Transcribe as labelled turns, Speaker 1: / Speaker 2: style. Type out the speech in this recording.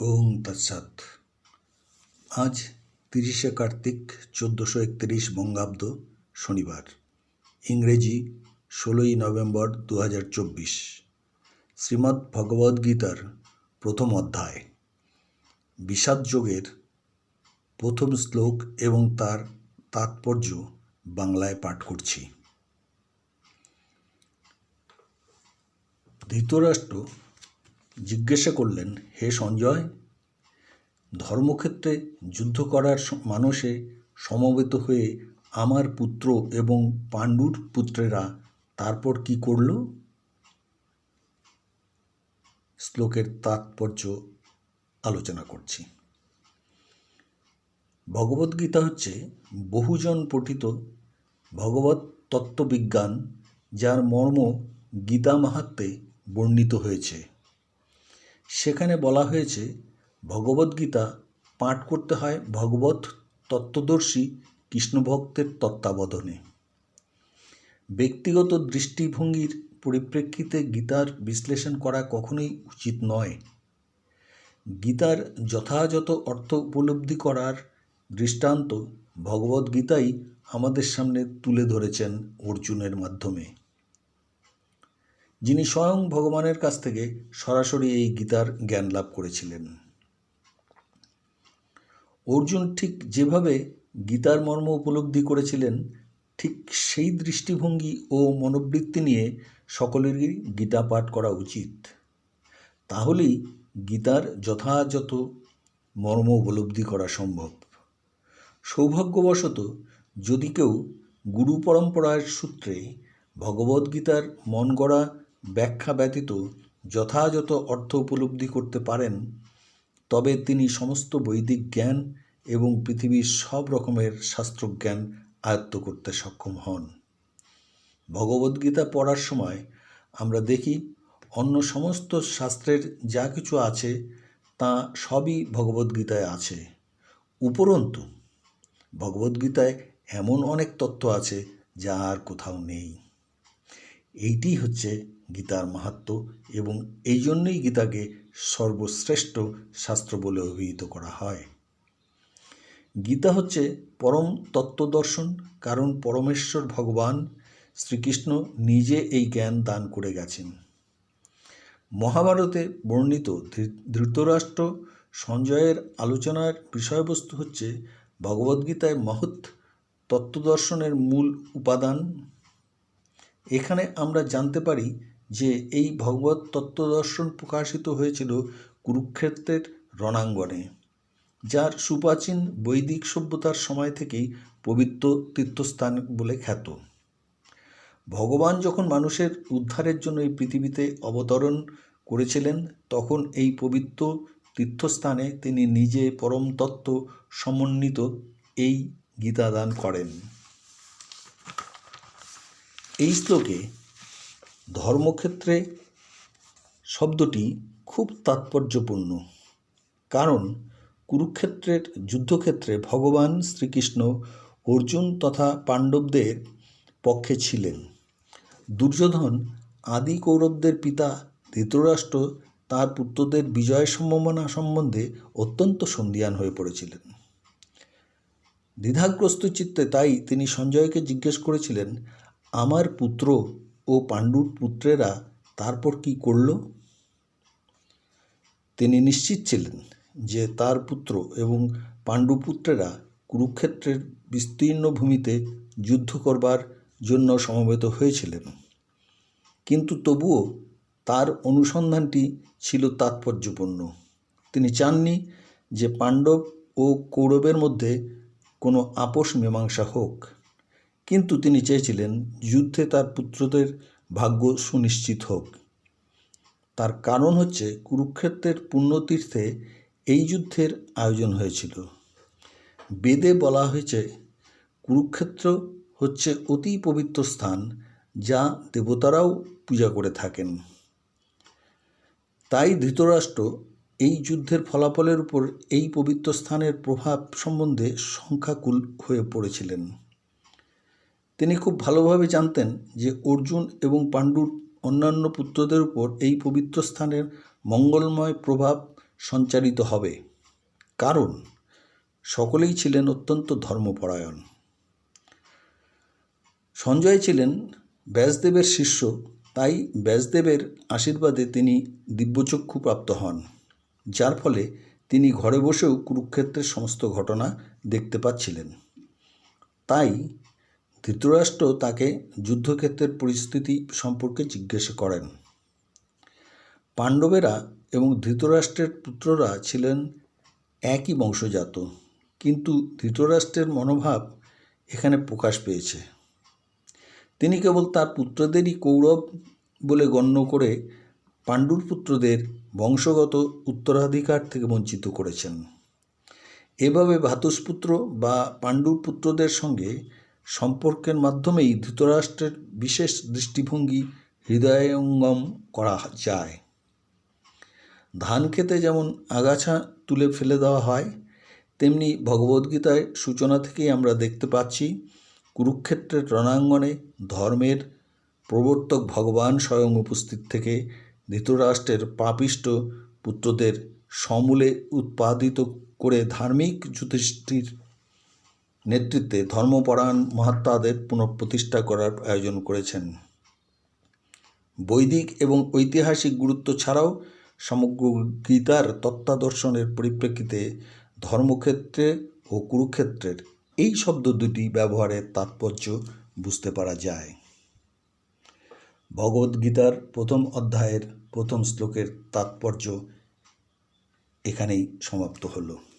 Speaker 1: ওং তৎসাৎ। আজ তিরিশে কার্তিক চোদ্দোশো একত্রিশ বঙ্গাব্দ শনিবার। ইংরেজি ষোলোই নভেম্বর দু হাজার চব্বিশ। শ্রীমদ্ ভগবদ্গীতার প্রথম অধ্যায়। বিষাদ যোগের প্রথম শ্লোক এবং তার তাৎপর্য বাংলায় পাঠ করছি। ধৃতরাষ্ট্র জিজ্ঞাসা করলেন, হে সঞ্জয়, ধর্মক্ষেত্রে যুদ্ধ করার মানসে সমবেত হয়ে আমার পুত্র এবং পাণ্ডুর পুত্রেরা তারপর কি করল? শ্লোকের তাৎপর্য আলোচনা করছি। ভগবদ্গীতা হচ্ছে বহুজন পঠিত ভগবত তত্ত্ববিজ্ঞান, যার মর্ম গীতা মাহাত্মে বর্ণিত হয়েছে। সেখানে বলা হয়েছে, ভগবদ্গীতা পাঠ করতে হয় ভগবত তত্ত্বদর্শী কৃষ্ণভক্তের তত্ত্বাবধানে। ব্যক্তিগত দৃষ্টিভঙ্গির পরিপ্রেক্ষিতে গীতার বিশ্লেষণ করা কখনোই উচিত নয়। গীতার যথাযথ অর্থ উপলব্ধি করার দৃষ্টান্ত ভগবদ্গীতাই আমাদের সামনে তুলে ধরেছেন অর্জুনের মাধ্যমে। যিনি স্বয়ং ভগবানের কাছ থেকে সরাসরি এই গীতার জ্ঞান লাভ করেছিলেন। অর্জুন ঠিক যেভাবে গীতার মর্ম উপলব্ধি করেছিলেন, ঠিক সেই দৃষ্টিভঙ্গি ও মনোবৃত্তি নিয়ে সকলেরই গীতা পাঠ করা উচিত। তাহলেই গীতার যথাযথ মর্ম উপলব্ধি করা সম্ভব। সৌভাগ্যবশত যদি কেউ গুরু পরম্পরার সূত্রে ভগবদ্গীতার মন গড়া ব্যাখ্যা ব্যতীত যথাযথ অর্থ উপলব্ধি করতে পারেন, তবে তিনি সমস্ত বৈদিক জ্ঞান এবং পৃথিবীর সব রকমের শাস্ত্রজ্ঞান আয়ত্ত করতে সক্ষম হন। ভগবদ্গীতা পড়ার সময় আমরা দেখি, অন্য সমস্ত শাস্ত্রের যা কিছু আছে তা সবই ভগবদ্গীতায় আছে। উপরন্তু, ভগবদ্গীতায় এমন অনেক তত্ত্ব আছে যা আর কোথাও নেই। এইটি হচ্ছে গীতার মাহাত্ম এবং এই জন্যই গীতাকে সর্বশ্রেষ্ঠ শাস্ত্র বলে অভিহিত করা হয়। গীতা হচ্ছে পরম তত্ত্বদর্শন, কারণ পরমেশ্বর ভগবান শ্রীকৃষ্ণ নিজে এই জ্ঞান দান করে গেছেন। মহাভারতে বর্ণিত ধৃতরাষ্ট্র সঞ্জয়ের আলোচনার বিষয়বস্তু হচ্ছে ভগবদ্গীতায় মহৎ তত্ত্বদর্শনের মূল উপাদান। এখানে আমরা জানতে পারি যে এই ভগবত তত্ত্বদর্শন প্রকাশিত হয়েছিল কুরুক্ষেত্রের রণাঙ্গনে, যার সুপ্রাচীন বৈদিক সভ্যতার সময় থেকেই পবিত্র তীর্থস্থান বলে খ্যাত। ভগবান যখন মানুষের উদ্ধারের জন্য এই পৃথিবীতে অবতরণ করেছিলেন, তখন এই পবিত্র তীর্থস্থানে তিনি নিজে পরম তত্ত্ব সমন্বিত এই গীতা দান করেন। এই শ্লোকে ধর্মক্ষেত্রে শব্দটি খুব তাৎপর্যপূর্ণ, কারণ কুরুক্ষেত্রের যুদ্ধক্ষেত্রে ভগবান শ্রীকৃষ্ণ অর্জুন তথা পাণ্ডবদের পক্ষে ছিলেন। দুর্যোধন আদি কৌরবদের পিতা ধৃতরাষ্ট্র তার পুত্রদের বিজয় সম্ভাবনা সম্বন্ধে অত্যন্ত সন্ধিয়ান হয়ে পড়েছিলেন। দ্বিধাগ্রস্ত চিত্তে তাই তিনি সঞ্জয়কে জিজ্ঞেস করেছিলেন আমার পুত্র ও পাণ্ডুর পুত্রেরা তারপর কি করল? তিনি নিশ্চিত ছিলেন যে তার পুত্র এবং পাণ্ডুপুত্রেরা কুরুক্ষেত্রের বিস্তীর্ণ ভূমিতে যুদ্ধ করবার জন্য সমবেত হয়েছিলেন। কিন্তু তবুও তার অনুসন্ধানটি ছিল তাৎপর্যপূর্ণ। তিনি চাননি যে পাণ্ডব ও কৌরবের মধ্যে কোনো আপোষ মীমাংসা হোক। কিন্তু তিনি চেয়েছিলেন যুদ্ধে তার পুত্রদের ভাগ্য সুনিশ্চিত হোক। তার কারণ হচ্ছে কুরুক্ষেত্রের পুণ্যতীর্থে এই যুদ্ধের আয়োজন হয়েছিল। বেদে বলা হয়েছে, কুরুক্ষেত্র হচ্ছে অতি পবিত্র স্থান যা দেবতারাও পূজা করে থাকেন। তাই ধৃতরাষ্ট্র এই যুদ্ধের ফলাফলের উপর এই পবিত্র স্থানের প্রভাব সম্বন্ধে সংখ্যাকুল হয়ে পড়েছিলেন। তিনি খুব ভালোভাবে জানতেন যে অর্জুন এবং পাণ্ডুর অন্যান্য পুত্রদের উপর এই পবিত্র স্থানের মঙ্গলময় প্রভাব সঞ্চারিত হবে। কারণ, সকলেই ছিলেন অত্যন্ত ধর্মপরায়ণ। সঞ্জয় ছিলেন ব্যাসদেবের শিষ্য, তাই ব্যাসদেবের আশীর্বাদে তিনি দিব্যচক্ষু প্রাপ্ত হন, যার ফলে তিনি ঘরে বসেও কুরুক্ষেত্রের সমস্ত ঘটনা দেখতে পাচ্ছিলেন। তাই ধৃতরাষ্ট্র তাকে যুদ্ধক্ষেত্রের পরিস্থিতি সম্পর্কে জিজ্ঞাসা করেন। পাণ্ডবেরা এবং ধৃতরাষ্ট্রের পুত্ররা ছিলেন একই বংশজাত, কিন্তু ধৃতরাষ্ট্রের মনোভাব এখানে প্রকাশ পেয়েছে। তিনি কেবল তার পুত্রদেরই কৌরব বলে গণ্য করে পাণ্ডুর পুত্রদের বংশগত উত্তরাধিকার থেকে বঞ্চিত করেছেন। এভাবে ভাতুষপুত্র বা পাণ্ডুর পুত্রদের সঙ্গে সম্পর্কের মাধ্যমেই ধৃতরাষ্ট্রের বিশেষ দৃষ্টিভঙ্গি হৃদয়ঙ্গম করা যায়। ধান খেতে যেমন আগাছা তুলে ফেলে দেওয়া হয়, তেমনি ভগবদ্গীতায় সূচনা থেকেই আমরা দেখতে পাচ্ছি, কুরুক্ষেত্রের রণাঙ্গনে ধর্মের প্রবর্তক ভগবান স্বয়ং উপস্থিত থেকে ধৃতরাষ্ট্রের পাপিষ্ট পুত্রদের সমূলে উৎপাদিত করে ধার্মিক যুধিষ্ঠির নেতৃত্বে ধর্মপরায়ণ মহাত্মাদের পুনঃপ্রতিষ্ঠা করার আয়োজন করেছেন। বৈদিক এবং ঐতিহাসিক গুরুত্ব ছাড়াও সমগ্র গীতার তত্ত্বাদর্শনের পরিপ্রেক্ষিতে ধর্মক্ষেত্রে ও কুরুক্ষেত্রের এই শব্দ দুটি ব্যবহারের তাৎপর্য বুঝতে পারা যায়। ভগবদ্গীতার প্রথম অধ্যায়ের প্রথম শ্লোকের তাৎপর্য এখানেই সমাপ্ত হলো।